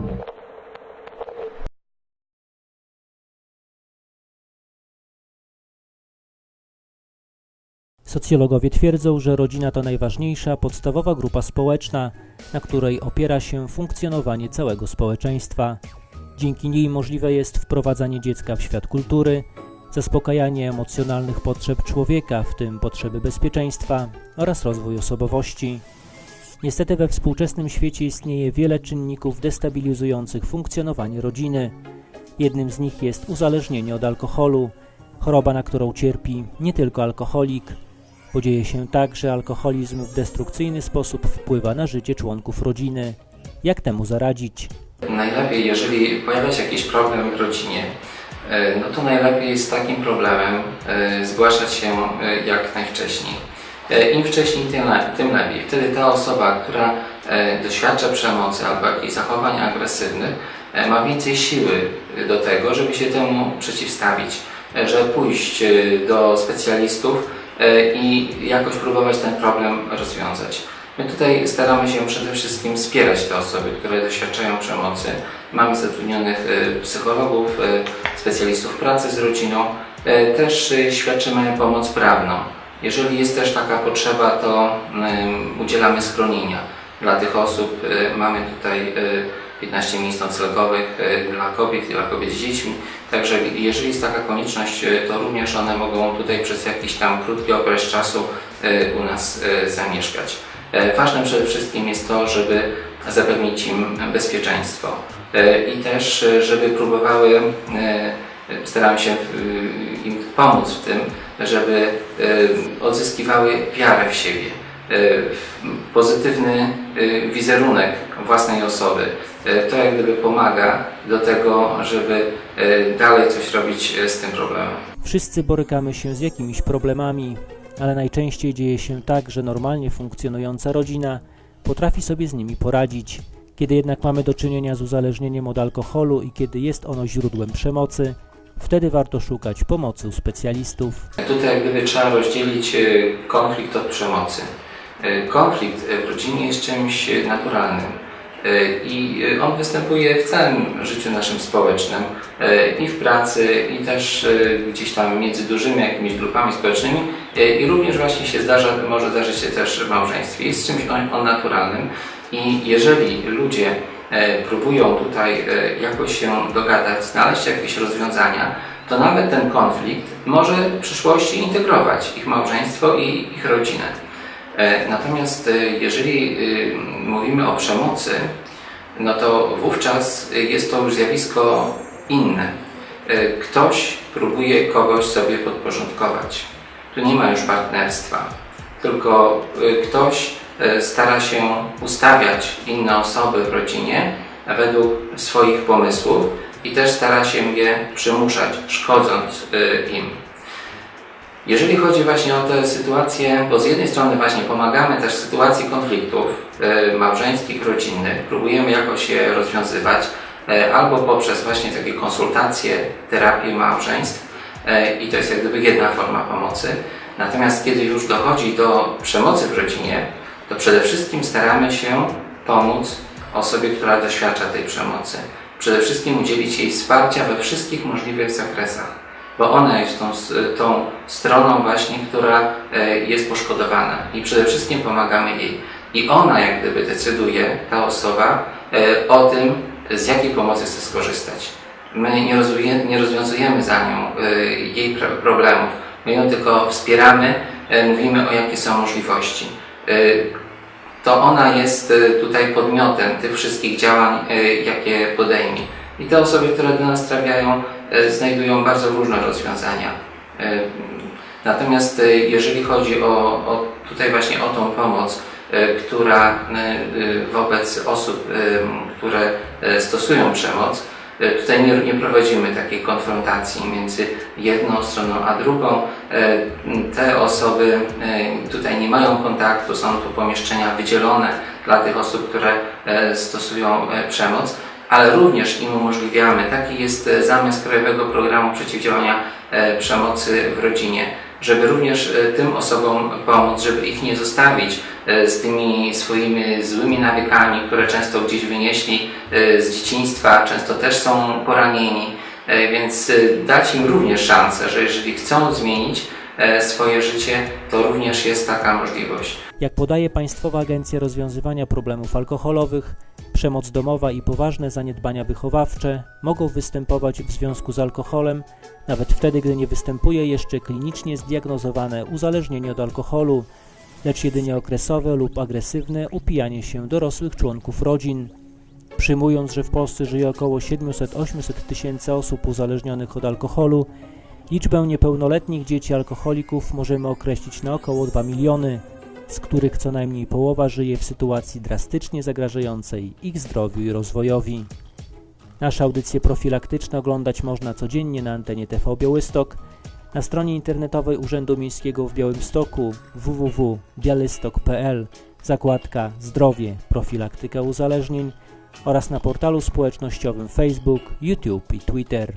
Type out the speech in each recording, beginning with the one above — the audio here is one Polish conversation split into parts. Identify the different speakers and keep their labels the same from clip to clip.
Speaker 1: Thank Socjologowie twierdzą, że rodzina to najważniejsza, podstawowa grupa społeczna, na której opiera się funkcjonowanie całego społeczeństwa. Dzięki niej możliwe jest wprowadzanie dziecka w świat kultury, zaspokajanie emocjonalnych potrzeb człowieka, w tym potrzeby bezpieczeństwa oraz rozwój osobowości. Niestety we współczesnym świecie istnieje wiele czynników destabilizujących funkcjonowanie rodziny. Jednym z nich jest uzależnienie od alkoholu, choroba, na którą cierpi nie tylko alkoholik, bo dzieje się tak, że alkoholizm w destrukcyjny sposób wpływa na życie członków rodziny. Jak temu zaradzić?
Speaker 2: Najlepiej, jeżeli pojawia się jakiś problem w rodzinie, e, no to najlepiej z takim problemem e, zgłaszać się e, jak najwcześniej. Im wcześniej, tym, le- tym lepiej. Wtedy ta osoba, która doświadcza przemocy albo jakichś zachowań agresywnych, ma więcej siły do tego, żeby się temu przeciwstawić, e, żeby pójść do specjalistów i jakoś próbować ten problem rozwiązać. My tutaj staramy się przede wszystkim wspierać te osoby, które doświadczają przemocy. Mamy zatrudnionych e, psychologów, e, specjalistów pracy z rodziną. E, Też e, świadczymy pomoc prawną. Jeżeli jest też taka potrzeba, to udzielamy schronienia dla tych osób. E, Mamy tutaj e, 15 miejsc noclegowych e, dla kobiet i dla kobiet z dziećmi. Także jeżeli jest taka konieczność, e, to również one mogą tutaj przez jakiś tam krótki okres czasu e, u nas zamieszkać. Ważne przede wszystkim jest to, żeby zapewnić im bezpieczeństwo i też, żeby próbowały, staramy się im pomóc w tym, żeby odzyskiwały wiarę w siebie, pozytywny wizerunek własnej osoby. E, To jak gdyby pomaga do tego, żeby e, dalej coś robić e, z tym problemem.
Speaker 1: Wszyscy borykamy się z jakimiś problemami, ale najczęściej dzieje się tak, że normalnie funkcjonująca rodzina potrafi sobie z nimi poradzić. Kiedy jednak mamy do czynienia z uzależnieniem od alkoholu i kiedy jest ono źródłem przemocy, wtedy warto szukać pomocy u specjalistów.
Speaker 2: Tutaj jak gdyby trzeba rozdzielić konflikt od przemocy. Konflikt w rodzinie jest czymś naturalnym i e, on występuje w całym życiu naszym społecznym e, i w pracy i też e, gdzieś tam między dużymi jakimiś grupami społecznymi i również właśnie się zdarza, może zdarzyć się też w małżeństwie. Jest czymś on, on naturalnym i jeżeli ludzie próbują tutaj jakoś się dogadać, znaleźć jakieś rozwiązania, to nawet ten konflikt może w przyszłości integrować ich małżeństwo i ich rodzinę. E, Natomiast e, jeżeli e, mówimy o przemocy, no to wówczas jest to już zjawisko inne. Ktoś próbuje kogoś sobie podporządkować. Tu nie ma już partnerstwa, tylko ktoś stara się ustawiać inne osoby w rodzinie według swoich pomysłów i też stara się je przymuszać, szkodząc im. Jeżeli chodzi właśnie o tę sytuację, bo z jednej strony właśnie pomagamy też w sytuacji konfliktów y, małżeńskich, rodzinnych, próbujemy jakoś je rozwiązywać, y, albo poprzez właśnie takie konsultacje, terapię małżeństw y, i to jest jak gdyby jedna forma pomocy. Natomiast kiedy już dochodzi do przemocy w rodzinie, to przede wszystkim staramy się pomóc osobie, która doświadcza tej przemocy. Przede wszystkim udzielić jej wsparcia we wszystkich możliwych zakresach, bo ona jest tą, tą stroną właśnie, która e, jest poszkodowana i przede wszystkim pomagamy jej. I ona jak gdyby decyduje, ta osoba, e, o tym, z jakiej pomocy chce skorzystać. My nie, rozwiję, nie rozwiązujemy za nią e, jej problemów, my ją tylko wspieramy, mówimy o jakie są możliwości. To ona jest tutaj podmiotem tych wszystkich działań, jakie podejmie. I te osoby, które do nas trafiają, e, znajdują bardzo różne rozwiązania. E, Natomiast e, jeżeli chodzi o, o tutaj właśnie o tą pomoc, która wobec osób, które stosują przemoc, Tutaj nie, nie prowadzimy takiej konfrontacji między jedną stroną a drugą. Te osoby tutaj nie mają kontaktu, są to pomieszczenia wydzielone dla tych osób, które stosują przemoc, ale również im umożliwiamy, taki jest e, zamysł Krajowego Programu Przeciwdziałania e, Przemocy w Rodzinie, żeby również e, tym osobom pomóc, żeby ich nie zostawić z tymi swoimi złymi nawykami, które często gdzieś wynieśli z dzieciństwa, często też są poranieni, więc dać im również szansę, że jeżeli chcą zmienić swoje życie, to również jest taka możliwość.
Speaker 1: Jak podaje Państwowa Agencja Rozwiązywania Problemów Alkoholowych, przemoc domowa i poważne zaniedbania wychowawcze mogą występować w związku z alkoholem, nawet wtedy, gdy nie występuje jeszcze klinicznie zdiagnozowane uzależnienie od alkoholu, lecz jedynie okresowe lub agresywne upijanie się dorosłych członków rodzin. Przyjmując, że w Polsce żyje około 700-800 tysięcy osób uzależnionych od alkoholu, liczbę niepełnoletnich dzieci alkoholików możemy określić na około 2 miliony z których co najmniej połowa żyje w sytuacji drastycznie zagrażającej ich zdrowiu i rozwojowi. Nasze audycje profilaktyczne oglądać można codziennie na antenie TV Białystok, na stronie internetowej Urzędu Miejskiego w Białymstoku www.bialystok.pl zakładka Zdrowie, profilaktyka uzależnień oraz na portalu społecznościowym Facebook, YouTube i Twitter.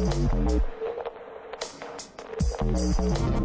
Speaker 1: Thank you.